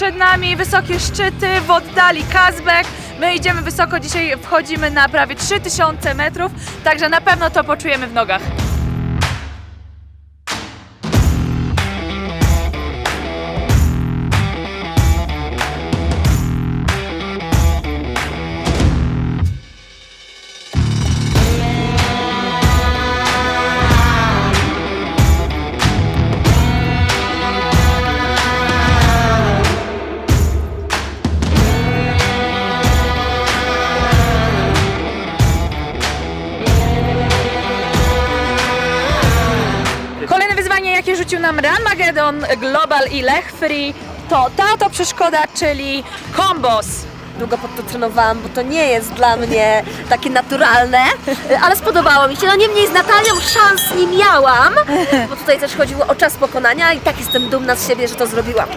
przed nami wysokie szczyty, w oddali Kazbek. My idziemy wysoko, dzisiaj wchodzimy na prawie 3000 metrów, także na pewno to poczujemy w nogach. Wyzwanie, jakie rzucił nam Ranmagedon Global i Lech Free, to ta to przeszkoda, czyli kombos. Długo pod to trenowałam, bo to nie jest dla mnie takie naturalne, ale spodobało mi się. No niemniej z Natalią szans nie miałam, bo tutaj też chodziło o czas pokonania i tak jestem dumna z siebie, że to zrobiłam.